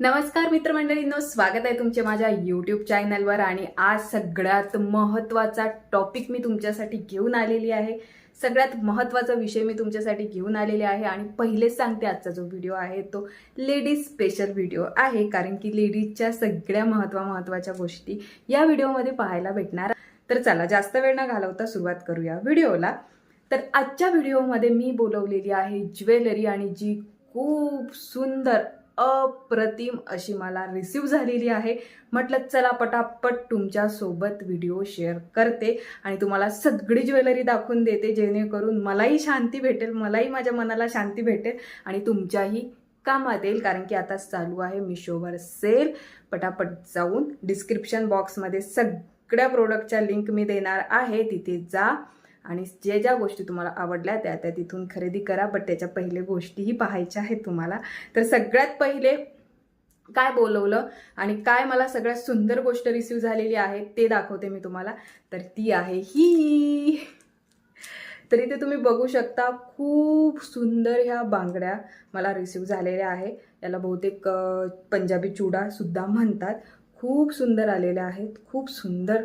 नमस्कार मित्रमंडळींनो स्वागत आहे तुमचे माझ्या यूट्यूब चॅनलवर आणि आज सगळ्यात महत्त्वाचा टॉपिक मी तुमच्यासाठी घेऊन आलेली आहे. सगळ्यात महत्त्वाचा विषय मी तुमच्यासाठी घेऊन आलेले आहे आणि पहिलेच सांगते आजचा जो व्हिडिओ आहे तो लेडीज स्पेशल व्हिडिओ आहे. कारण की लेडीजच्या सगळ्या महत्त्वा महत्त्वाच्या गोष्टी या व्हिडिओमध्ये पाहायला भेटणार. तर चला जास्त वेळ न घालवता सुरुवात करूया व्हिडिओला तर आजच्या व्हिडिओमध्ये मी बोलवलेली आहे ज्वेलरी आणि जी खूप सुंदर अप्रतिम अशी मला रिसीव झालेली आहे. म्हटलं चला पटापट तुमच्यासोबत व्हिडिओ शेअर करते आणि तुम्हाला सगळी ज्वेलरी दाखवून देते जेणेकरून मलाही शांती भेटेल मलाही माझ्या मनाला शांती भेटेल आणि तुमच्याही कामात येईल. कारण की आता चालू आहे मिशोवर सेल पटापट जाऊन डिस्क्रिप्शन बॉक्समध्ये सगळ्या प्रोडक्टच्या लिंक मी देणार आहे. तिथे जा. आणि ज्या ज्या गोष्टी तुम्हाला आवडल्या त्या त्या तिथून खरेदी करा बट त्याच्या पहिले गोष्टीही पाहायच्या आहेत तुम्हाला. तर सगळ्यात पहिले काय बोलवलं आणि काय मला सगळ्यात सुंदर गोष्ट रिसीव झालेली आहे ते दाखवते मी तुम्हाला. तर ती आहे ही. तर इथे तुम्ही बघू शकता खूप सुंदर ह्या बांगड्या मला रिसीव झालेल्या आहे. याला बहुतेक पंजाबी चुडासुद्धा म्हणतात. खूप सुंदर आलेल्या आहेत खूप सुंदर.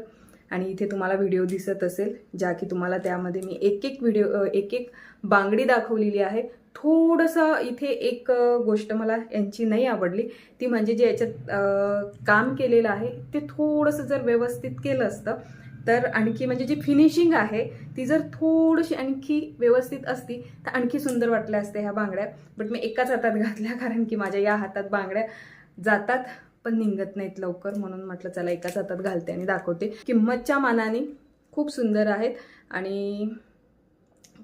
आणि इथे तुम्हाला व्हिडिओ दिसत असेल ज्या की तुम्हाला त्यामध्ये मी एक एक व्हिडिओ एक एक बांगडी दाखवलेली आहे. थोडंसं इथे एक गोष्ट मला यांची नाही आवडली. ती म्हणजे जे याच्यात काम केलेलं आहे ते थोडंसं जर व्यवस्थित केलं असतं तर आणखी म्हणजे जी फिनिशिंग आहे ती जर थोडीशी आणखी व्यवस्थित असती तर आणखी सुंदर वाटल्या असत्या ह्या बांगड्या. बट मी एकाच हातात घातल्या कारण की माझ्या या हातात बांगड्या जातात. पण निघत नाहीत लवकर म्हणून म्हटलं चला एकाच हातात घालते आणि दाखवते. किंमतच्या मानाने खूप सुंदर आहेत आणि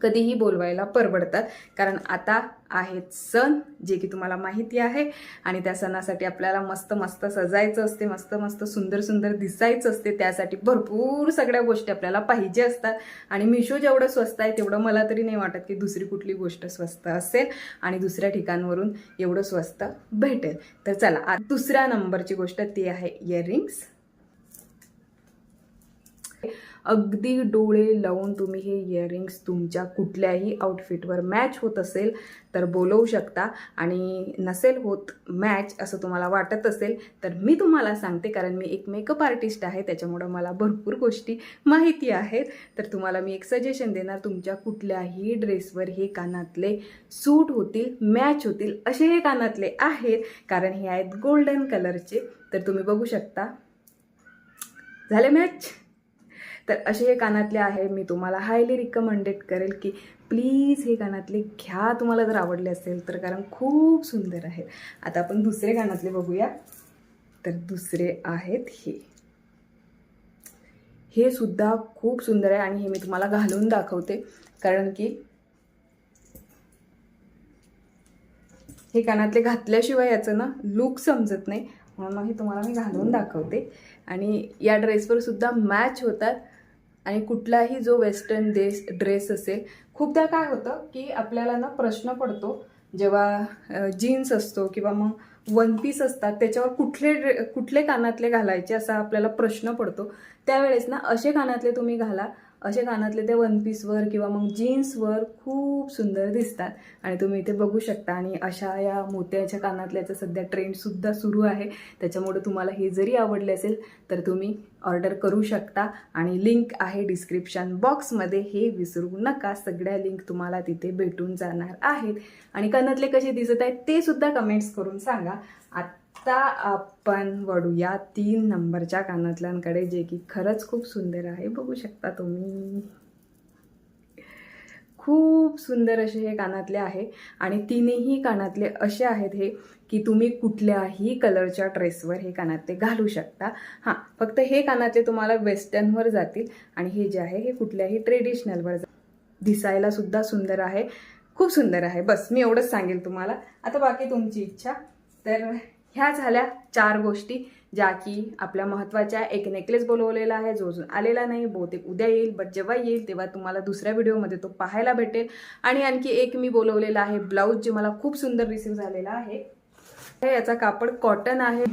कधीही बोलवायला परवडतात. कारण आता आहेत सण जे की तुम्हाला माहिती आहे. आणि त्या सणासाठी आपल्याला मस्त मस्त सजायचं असते मस्त मस्त सुंदर सुंदर दिसायचं असते. त्यासाठी भरपूर सगळ्या गोष्टी आपल्याला पाहिजे असतात. आणि मिशो जेवढं स्वस्त आहे तेवढं मला तरी नाही वाटत की दुसरी कुठली गोष्ट स्वस्त असेल. आणि दुसऱ्या ठिकाणवरून एवढं स्वस्त भेटेल. तर चला दुसऱ्या नंबरची गोष्ट ती आहे इयरिंग्स अगदी डोळे लावून तुम्ही हे इयरिंग्स तुमच्या कुठल्याही आउटफिटवर मॅच होत असेल तर बोलवू शकता. आणि नसेल होत मॅच असं तुम्हाला वाटत असेल तर मी तुम्हाला सांगते कारण मी एक मेकअप आर्टिस्ट आहे त्याच्यामुळं मला भरपूर गोष्टी माहिती आहेत. तर तुम्हाला मी एक सजेशन देणार तुमच्या कुठल्याही ड्रेसवर हे कानातले सूट होतील मॅच होतील असे हे कानातले आहेत कारण हे आहेत गोल्डन कलरचे तर तुम्ही बघू शकता. झाले मॅच तर असे हे कानातले आहे मी तुम्हाला हायली रिकमेंडेड करेल की प्लीज हे कानातले घ्या तुम्हाला जर आवडले असेल तर कारण खूप सुंदर आहेत आता आपण दुसरे कानातले बघूया. तर दुसरे आहेत हे. हे सुद्धा खूप सुंदर आहे आणि हे मी तुम्हाला घालून दाखवते कारण की हे कानातले घातल्याशिवाय याचं ना लुक समजत नाही. म्हणून मग हे तुम्हाला मी घालून दाखवते. आणि या ड्रेसवर सुद्धा मॅच होतात. आणि कुठलाही जो वेस्टर्न देश ड्रेस असेल खूपदा काय होतं की आपल्याला ना प्रश्न पडतो जेव्हा जीन्स असतो किंवा मग वन पीस असतात त्याच्यावर कुठले ड्रे कुठले कानातले घालायचे असा आपल्याला प्रश्न पडतो. त्यावेळेस ना असे कानातले तुम्ही घाला असे कानातले त्या वन पीसवर किंवा मग जीन्सवर खूप सुंदर दिसतात. आणि तुम्ही इथे बघू शकता आणि अशा या मोत्याच्या कानातल्याचा सध्या ट्रेंडसुद्धा सुरू आहे. त्याच्यामुळे तुम्हाला हे जरी आवडले असेल तर तुम्ही ऑर्डर करू शकता. आणि लिंक आहे डिस्क्रिप्शन बॉक्समध्ये हे विसरू नका. सगळ्या लिंक तुम्हाला तिथे भेटून जाणार आहेत. आणि कानातले कसे दिसत आहेत ते सुद्धा कमेंट्स करून सांगा. आत्ता आपण वळूया तीन नंबरच्या कानातल्यांकडे जे की खरंच खूप सुंदर आहे. बघू शकता तुम्ही. खूप सुंदर असे हे कानातले आहे. आणि तिन्ही कानातले असे आहेत हे की तुम्ही कुठल्याही कलरच्या ड्रेसवर हे कानातले घालू शकता. हां फक्त हे कानातले तुम्हाला वेस्टर्नवर जातील आणि हे जे आहे हे कुठल्याही ट्रेडिशनलवर जा दिसायला सुद्धा सुंदर आहे. खूप सुंदर आहे. बस मी एवढंच सांगेल तुम्हाला. आता बाकी तुमची इच्छा. तर ह्या झाल्या चार गोष्टी ज्या की आपल्या महत्त्वाच्या एक नेकलेस बोलवलेला आहे. जो अजून आलेला नाही बहुतेक उद्या येईल बट जेव्हा येईल तेव्हा तुम्हाला दुसऱ्या व्हिडिओमध्ये तो पाहायला भेटेल. आणि आणखी एक मी बोलवलेला आहे ब्लाऊज जे मला खूप सुंदर रिसीव झालेला आहे. हे याचा कापड कॉटन आहे.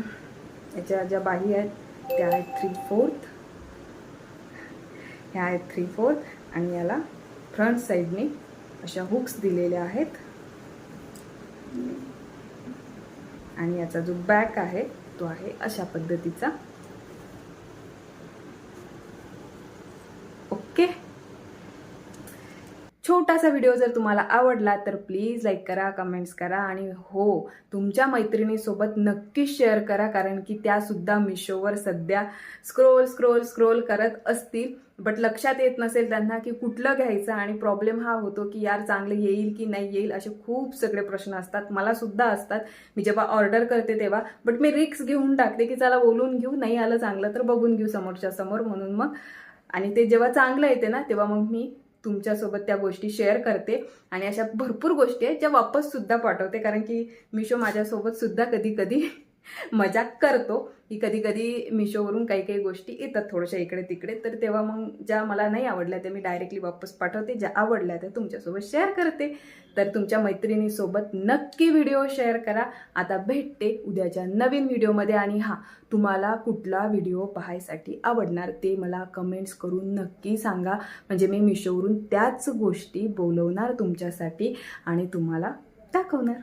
याच्या ज्या बाही आहेत त्या आहेत थ्री फोर्थ ह्या आहेत थ्री फोर्थ आणि याला फ्रंट साईडने अशा हुक्स दिलेल्या आहेत. आणि याचा जो बॅक आहे तो आहे अशा पद्धतीचा. ओके छोटासा व्हिडिओ जर तुम्हाला आवडला तर प्लीज लाईक करा कमेंट्स करा आणि हो तुमच्या मैत्रिणीसोबत नक्कीच शेअर करा कारण की त्या सुद्धा मिशोवर सध्या स्क्रोल स्क्रोल स्क्रोल करत असतील. बट लक्षात येत नसेल त्यांना की कुठलं घ्यायचं आणि प्रॉब्लेम हा होतो की यार चांगलं येईल की नाही येईल असे खूप सगळे प्रश्न असतात. मला सुद्धा असतात. मी जेव्हा ऑर्डर करते तेव्हा. बट मी रिक्स घेऊन टाकते की चला बोलून घेऊ नाही आलं चांगलं तर बघून घेऊ समोरच्या समोर म्हणून मग. आणि ते जेव्हा चांगलं येते ना तेव्हा मग मी तुमच्यासोबत त्या गोष्टी शेअर करते आणि अशा भरपूर गोष्टी आहेत ज्या वापस सुद्धा पाठवते. कारण की मिशो माझ्यासोबत सुद्धा कधी कधी मजाक करतो की कधी कधी मिशोवरून काही काही गोष्टी येतात थोड्याशा इकडे तिकडे. तर तेव्हा मग ज्या मला नाही आवडल्या त्या मी डायरेक्टली वापस पाठवते. ज्या आवडल्या त्या तुमच्यासोबत शेअर करते. तर तुमच्या मैत्रिणीसोबत नक्की व्हिडिओ शेअर करा. आता भेटते उद्याच्या नवीन व्हिडिओमध्ये आणि हां तुम्हाला कुठला व्हिडिओ पाहायसाठी आवडणार ते मला कमेंट्स करून नक्की सांगा. म्हणजे मी मिशोवरून त्याच गोष्टी बोलवणार तुमच्यासाठी आणि तुम्हाला दाखवणार.